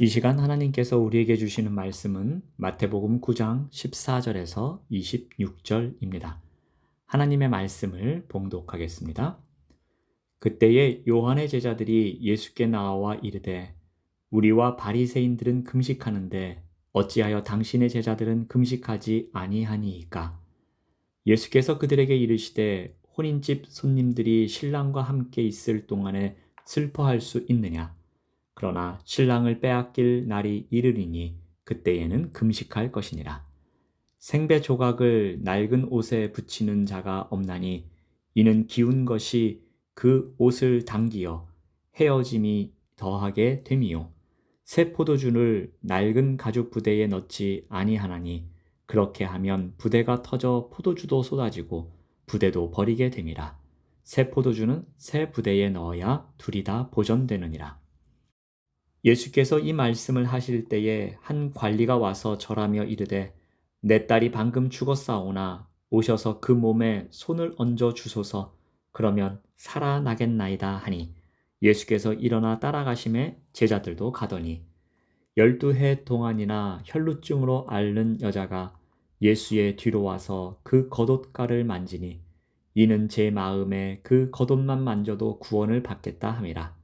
이 시간 하나님께서 우리에게 주시는 말씀은 마태복음 9장 14절에서 26절입니다. 하나님의 말씀을 봉독하겠습니다. 그때에 요한의 제자들이 예수께 나와 이르되 우리와 바리새인들은 금식하는데 어찌하여 당신의 제자들은 금식하지 아니하니이까 예수께서 그들에게 이르시되 혼인집 손님들이 신랑과 함께 있을 동안에 슬퍼할 수 있느냐 그러나 신랑을 빼앗길 날이 이르리니 그때에는 금식할 것이니라. 생배 조각을 낡은 옷에 붙이는 자가 없나니 이는 기운 것이 그 옷을 당기어 헤어짐이 더하게 됨이요. 새 포도주를 낡은 가죽 부대에 넣지 아니하나니 그렇게 하면 부대가 터져 포도주도 쏟아지고 부대도 버리게 됨이라. 새 포도주는 새 부대에 넣어야 둘이 다 보존되느니라. 예수께서 이 말씀을 하실 때에 한 관리가 와서 절하며 이르되 내 딸이 방금 죽었사오나 오셔서 그 몸에 손을 얹어 주소서 그러면 살아나겠나이다 하니 예수께서 일어나 따라가심에 제자들도 가더니 열두 해 동안이나 혈루증으로 앓는 여자가 예수의 뒤로 와서 그 겉옷가를 만지니 이는 제 마음에 그 겉옷만 만져도 구원을 받겠다 함이라.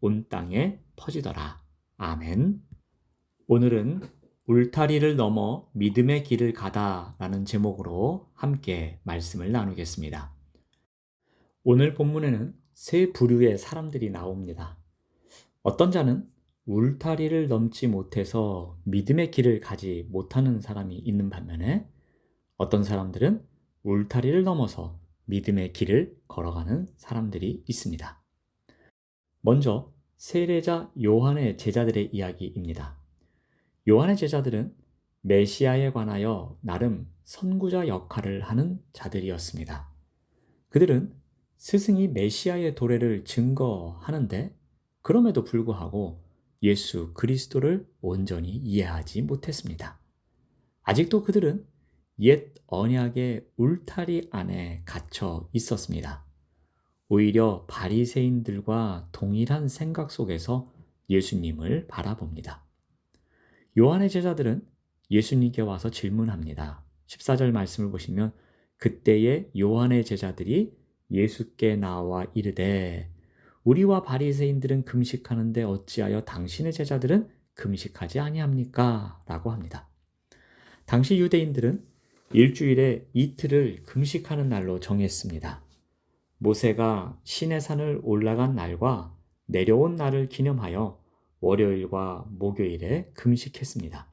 온 땅에 퍼지더라. 아멘. 오늘은 울타리를 넘어 믿음의 길을 가다 라는 제목으로 함께 말씀을 나누겠습니다. 오늘 본문에는 세 부류의 사람들이 나옵니다. 어떤 자는 울타리를 넘지 못해서 믿음의 길을 가지 못하는 사람이 있는 반면에 어떤 사람들은 울타리를 넘어서 믿음의 길을 걸어가는 사람들이 있습니다. 먼저 세례자 요한의 제자들의 이야기입니다. 요한의 제자들은 메시아에 관하여 나름 선구자 역할을 하는 자들이었습니다. 그들은 스승이 메시아의 도래를 증거하는데 그럼에도 불구하고 예수 그리스도를 온전히 이해하지 못했습니다. 아직도 그들은 옛 언약의 울타리 안에 갇혀 있었습니다. 오히려 바리새인들과 동일한 생각 속에서 예수님을 바라봅니다. 요한의 제자들은 예수님께 와서 질문합니다. 14절 말씀을 보시면 그때에 요한의 제자들이 예수께 나와 이르되 우리와 바리새인들은 금식하는데 어찌하여 당신의 제자들은 금식하지 아니합니까? 라고 합니다. 당시 유대인들은 일주일에 이틀을 금식하는 날로 정했습니다. 모세가 신의 산을 올라간 날과 내려온 날을 기념하여 월요일과 목요일에 금식했습니다.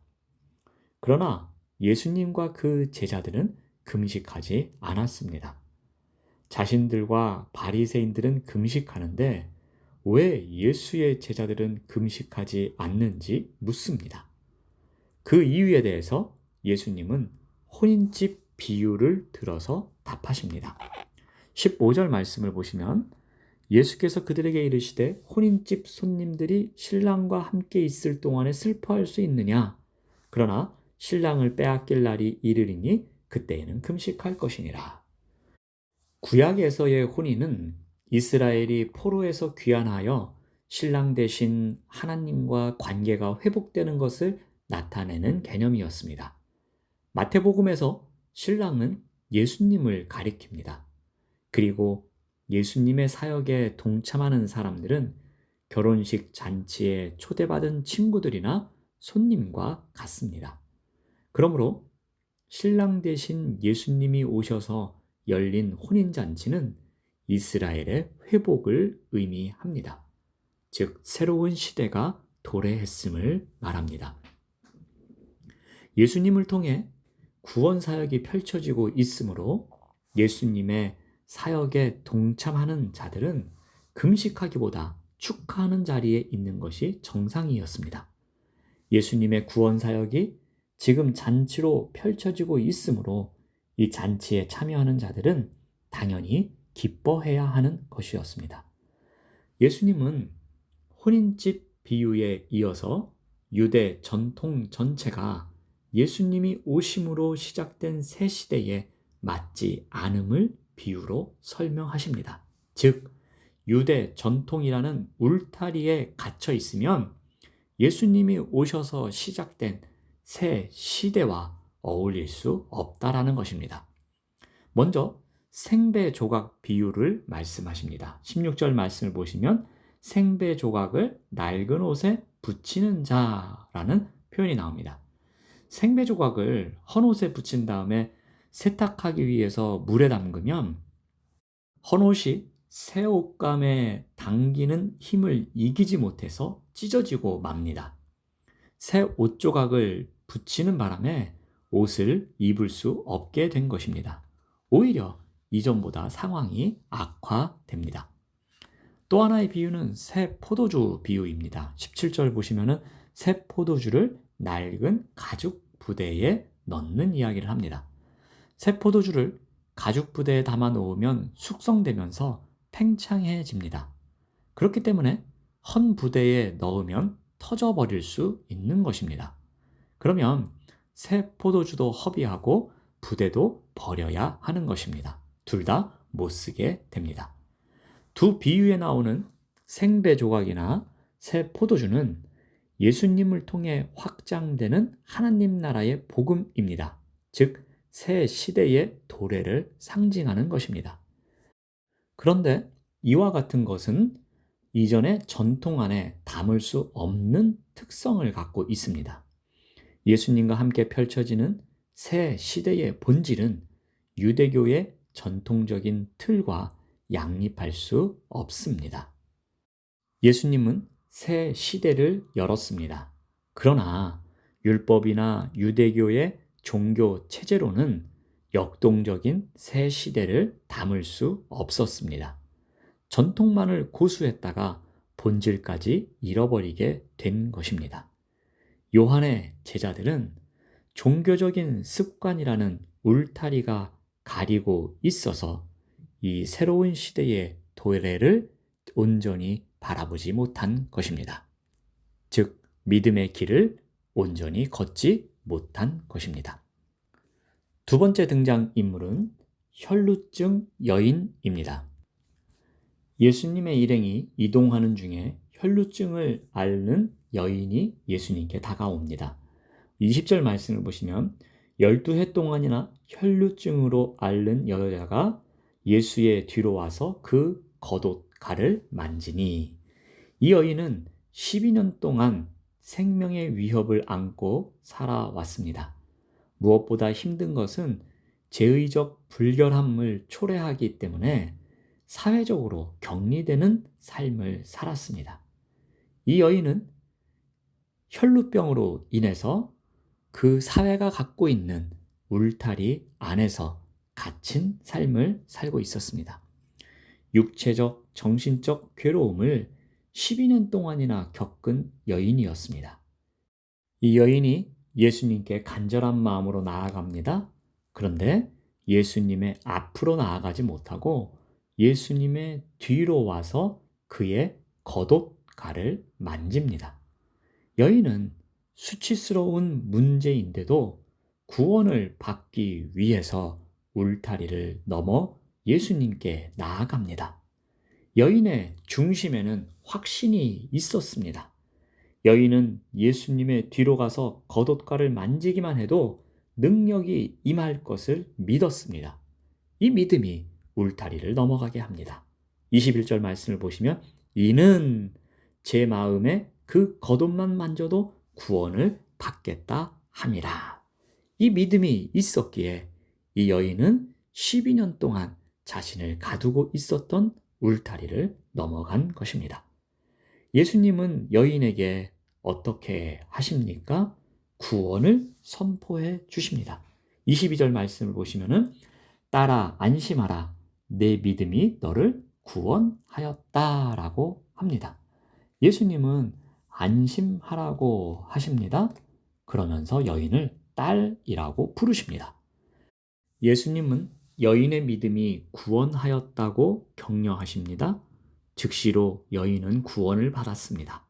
그러나 예수님과 그 제자들은 금식하지 않았습니다. 자신들과 바리새인들은 금식하는데 왜 예수의 제자들은 금식하지 않는지 묻습니다. 그 이유에 대해서 예수님은 혼인집 비유를 들어서 답하십니다. 15절 말씀을 보시면 예수께서 그들에게 이르시되 혼인집 손님들이 신랑과 함께 있을 동안에 슬퍼할 수 있느냐? 그러나 신랑을 빼앗길 날이 이르리니 그때에는 금식할 것이니라. 구약에서의 혼인은 이스라엘이 포로에서 귀환하여 신랑 대신 하나님과 관계가 회복되는 것을 나타내는 개념이었습니다. 마태복음에서 신랑은 예수님을 가리킵니다. 그리고 예수님의 사역에 동참하는 사람들은 결혼식 잔치에 초대받은 친구들이나 손님과 같습니다. 그러므로 신랑 대신 예수님이 오셔서 열린 혼인잔치는 이스라엘의 회복을 의미합니다. 즉, 새로운 시대가 도래했음을 말합니다. 예수님을 통해 구원 사역이 펼쳐지고 있으므로 예수님의 사역에 동참하는 자들은 금식하기보다 축하하는 자리에 있는 것이 정상이었습니다. 예수님의 구원 사역이 지금 잔치로 펼쳐지고 있으므로 이 잔치에 참여하는 자들은 당연히 기뻐해야 하는 것이었습니다. 예수님은 혼인집 비유에 이어서 유대 전통 전체가 예수님이 오심으로 시작된 새 시대에 맞지 않음을 비유로 설명하십니다. 즉, 유대 전통이라는 울타리에 갇혀 있으면 예수님이 오셔서 시작된 새 시대와 어울릴 수 없다라는 것입니다. 먼저 생배 조각 비유를 말씀하십니다. 16절 말씀을 보시면 생배 조각을 낡은 옷에 붙이는 자라는 표현이 나옵니다. 생배 조각을 헌 옷에 붙인 다음에 세탁하기 위해서 물에 담그면 헌옷이 새 옷감에 당기는 힘을 이기지 못해서 찢어지고 맙니다. 새 옷 조각을 붙이는 바람에 옷을 입을 수 없게 된 것입니다. 오히려 이전보다 상황이 악화됩니다. 또 하나의 비유는 새 포도주 비유입니다. 17절 보시면은 새 포도주를 낡은 가죽 부대에 넣는 이야기를 합니다. 새 포도주를 가죽 부대에 담아 놓으면 숙성되면서 팽창해집니다. 그렇기 때문에 헌 부대에 넣으면 터져버릴 수 있는 것입니다. 그러면 새 포도주도 허비하고 부대도 버려야 하는 것입니다. 둘 다 못 쓰게 됩니다. 두 비유에 나오는 생배 조각이나 새 포도주는 예수님을 통해 확장되는 하나님 나라의 복음입니다. 즉, 새 시대의 도래를 상징하는 것입니다. 그런데 이와 같은 것은 이전의 전통 안에 담을 수 없는 특성을 갖고 있습니다. 예수님과 함께 펼쳐지는 새 시대의 본질은 유대교의 전통적인 틀과 양립할 수 없습니다. 예수님은 새 시대를 열었습니다. 그러나 율법이나 유대교의 종교 체제로는 역동적인 새 시대를 담을 수 없었습니다. 전통만을 고수했다가 본질까지 잃어버리게 된 것입니다. 요한의 제자들은 종교적인 습관이라는 울타리가 가리고 있어서 이 새로운 시대의 도래를 온전히 바라보지 못한 것입니다. 즉, 믿음의 길을 온전히 걷지 못한 것입니다. 두 번째 등장 인물은 혈루증 여인입니다. 예수님의 일행이 이동하는 중에 혈루증을 앓는 여인이 예수님께 다가옵니다. 20절 말씀을 보시면 12해 동안이나 혈루증으로 앓는 여자가 예수의 뒤로 와서 그 겉옷 가를 만지니 이 여인은 12년 동안 생명의 위협을 안고 살아왔습니다. 무엇보다 힘든 것은 제의적 불결함을 초래하기 때문에 사회적으로 격리되는 삶을 살았습니다. 이 여인은 혈루병으로 인해서 그 사회가 갖고 있는 울타리 안에서 갇힌 삶을 살고 있었습니다. 육체적, 정신적 괴로움을 12년 동안이나 겪은 여인이었습니다. 이 여인이 예수님께 간절한 마음으로 나아갑니다. 그런데 예수님의 앞으로 나아가지 못하고 예수님의 뒤로 와서 그의 겉옷가를 만집니다. 여인은 수치스러운 문제인데도 구원을 받기 위해서 울타리를 넘어 예수님께 나아갑니다. 여인의 중심에는 확신이 있었습니다. 여인은 예수님의 뒤로 가서 겉옷가를 만지기만 해도 능력이 임할 것을 믿었습니다. 이 믿음이 울타리를 넘어가게 합니다. 21절 말씀을 보시면 이는 제 마음에 그 겉옷만 만져도 구원을 받겠다 함이라. 이 믿음이 있었기에 이 여인은 12년 동안 자신을 가두고 있었던 울타리를 넘어간 것입니다. 예수님은 여인에게 어떻게 하십니까? 구원을 선포해 주십니다. 22절 말씀을 보시면은 따라 안심하라. 내 믿음이 너를 구원하였다라고 합니다. 예수님은 안심하라고 하십니다. 그러면서 여인을 딸이라고 부르십니다. 예수님은 여인의 믿음이 구원하였다고 격려하십니다. 즉시로 여인은 구원을 받았습니다.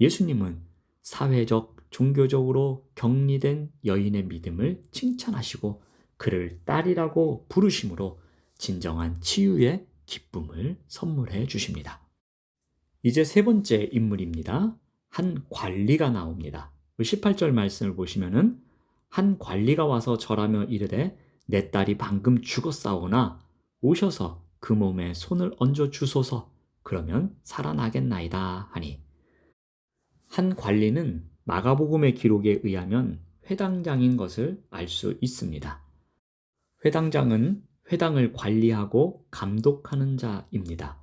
예수님은 사회적, 종교적으로 격리된 여인의 믿음을 칭찬하시고 그를 딸이라고 부르심으로 진정한 치유의 기쁨을 선물해 주십니다. 이제 세 번째 인물입니다. 한 관리가 나옵니다. 18절 말씀을 보시면은 한 관리가 와서 절하며 이르되 내 딸이 방금 죽었사오나 오셔서 그 몸에 손을 얹어 주소서 그러면 살아나겠나이다 하니 한 관리는 마가복음의 기록에 의하면 회당장인 것을 알 수 있습니다. 회당장은 회당을 관리하고 감독하는 자입니다.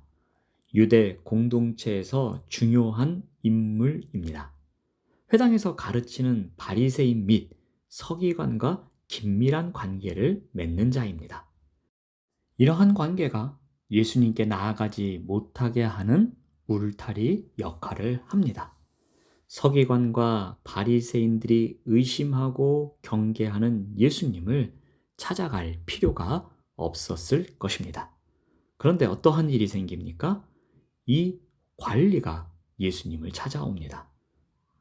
유대 공동체에서 중요한 인물입니다. 회당에서 가르치는 바리새인 및 서기관과 긴밀한 관계를 맺는 자입니다. 이러한 관계가 예수님께 나아가지 못하게 하는 울타리 역할을 합니다. 서기관과 바리새인들이 의심하고 경계하는 예수님을 찾아갈 필요가 없었을 것입니다. 그런데 어떠한 일이 생깁니까? 이 관리가 예수님을 찾아옵니다.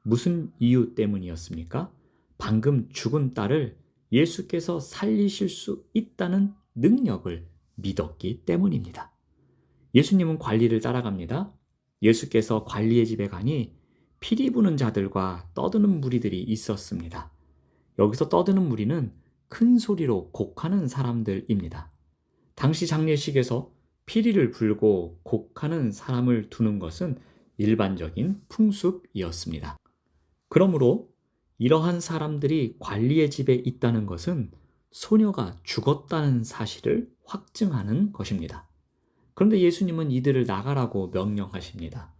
무슨 이유 때문이었습니까? 방금 죽은 딸을 예수께서 살리실 수 있다는 능력을 믿었기 때문입니다. 예수님은 관리를 따라갑니다. 예수께서 관리의 집에 가니 피리 부는 자들과 떠드는 무리들이 있었습니다. 여기서 떠드는 무리는 큰 소리로 곡하는 사람들입니다. 당시 장례식에서 피리를 불고 곡하는 사람을 두는 것은 일반적인 풍습이었습니다. 그러므로 이러한 사람들이 관리의 집에 있다는 것은 소녀가 죽었다는 사실을 확증하는 것입니다. 그런데 예수님은 이들을 나가라고 명령하십니다.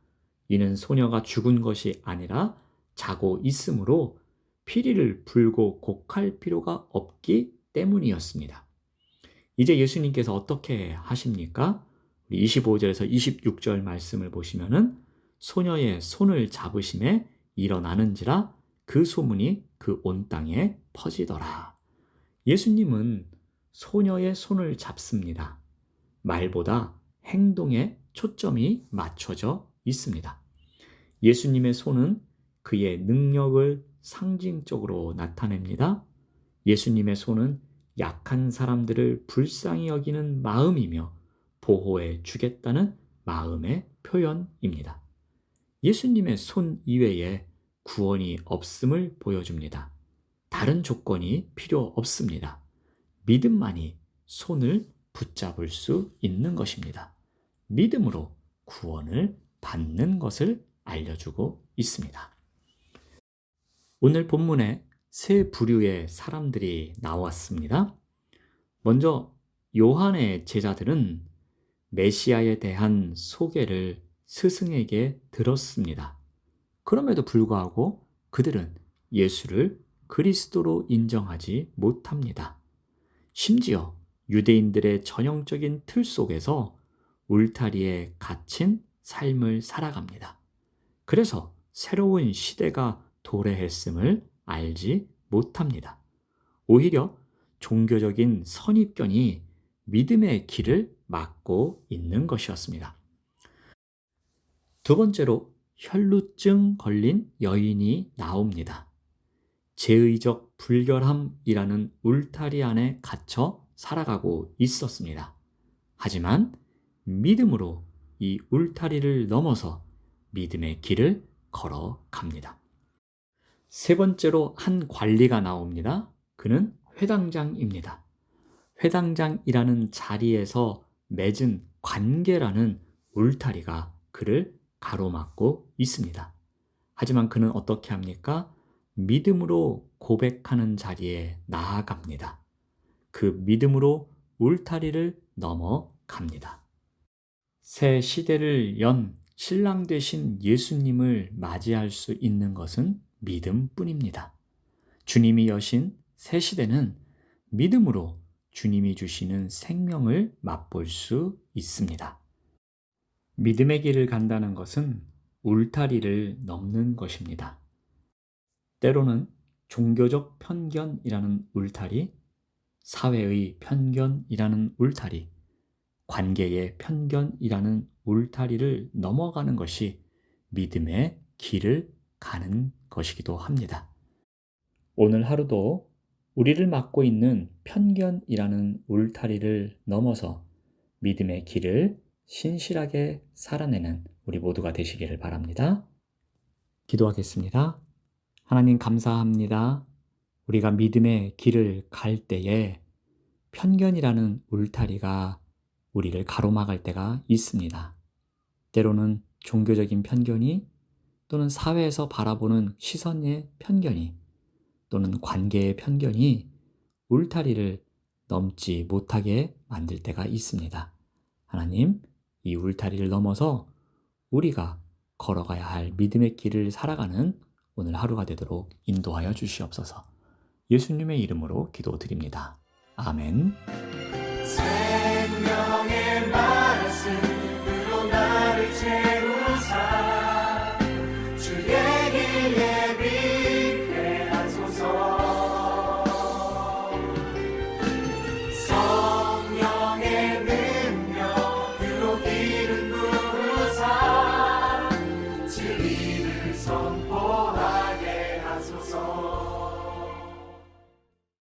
이는 소녀가 죽은 것이 아니라 자고 있으므로 피리를 불고 곡할 필요가 없기 때문이었습니다. 이제 예수님께서 어떻게 하십니까? 25절에서 26절 말씀을 보시면은 소녀의 손을 잡으심에 일어나는지라 그 소문이 그 온 땅에 퍼지더라. 예수님은 소녀의 손을 잡습니다. 말보다 행동에 초점이 맞춰져 있습니다. 예수님의 손은 그의 능력을 상징적으로 나타냅니다. 예수님의 손은 약한 사람들을 불쌍히 여기는 마음이며 보호해 주겠다는 마음의 표현입니다. 예수님의 손 이외에 구원이 없음을 보여줍니다. 다른 조건이 필요 없습니다. 믿음만이 손을 붙잡을 수 있는 것입니다. 믿음으로 구원을 받는 것을 알려주고 있습니다. 오늘 본문에 세 부류의 사람들이 나왔습니다. 먼저 요한의 제자들은 메시아에 대한 소개를 스승에게 들었습니다. 그럼에도 불구하고 그들은 예수를 그리스도로 인정하지 못합니다. 심지어 유대인들의 전형적인 틀 속에서 울타리에 갇힌 삶을 살아갑니다. 그래서 새로운 시대가 도래했음을 알지 못합니다. 오히려 종교적인 선입견이 믿음의 길을 막고 있는 것이었습니다. 두 번째로 혈루증 걸린 여인이 나옵니다. 제의적 불결함이라는 울타리 안에 갇혀 살아가고 있었습니다. 하지만 믿음으로 이 울타리를 넘어서 믿음의 길을 걸어갑니다. 세 번째로 한 관리가 나옵니다. 그는 회당장입니다. 회당장이라는 자리에서 맺은 관계라는 울타리가 그를 가로막고 있습니다. 하지만 그는 어떻게 합니까? 믿음으로 고백하는 자리에 나아갑니다. 그 믿음으로 울타리를 넘어갑니다. 새 시대를 연 신랑 되신 예수님을 맞이할 수 있는 것은 믿음뿐입니다. 주님이 여신 새 시대는 믿음으로 주님이 주시는 생명을 맛볼 수 있습니다. 믿음의 길을 간다는 것은 울타리를 넘는 것입니다. 때로는 종교적 편견이라는 울타리, 사회의 편견이라는 울타리, 관계의 편견이라는 울타리를 넘어가는 것이 믿음의 길을 가는 것이기도 합니다. 오늘 하루도 우리를 막고 있는 편견이라는 울타리를 넘어서 믿음의 길을 신실하게 살아내는 우리 모두가 되시기를 바랍니다. 기도하겠습니다. 하나님 감사합니다. 우리가 믿음의 길을 갈 때에 편견이라는 울타리가 우리를 가로막을 때가 있습니다. 때로는 종교적인 편견이 또는 사회에서 바라보는 시선의 편견이 또는 관계의 편견이 울타리를 넘지 못하게 만들 때가 있습니다. 하나님, 이 울타리를 넘어서 우리가 걸어가야 할 믿음의 길을 살아가는 오늘 하루가 되도록 인도하여 주시옵소서. 예수님의 이름으로 기도드립니다. 아멘. 새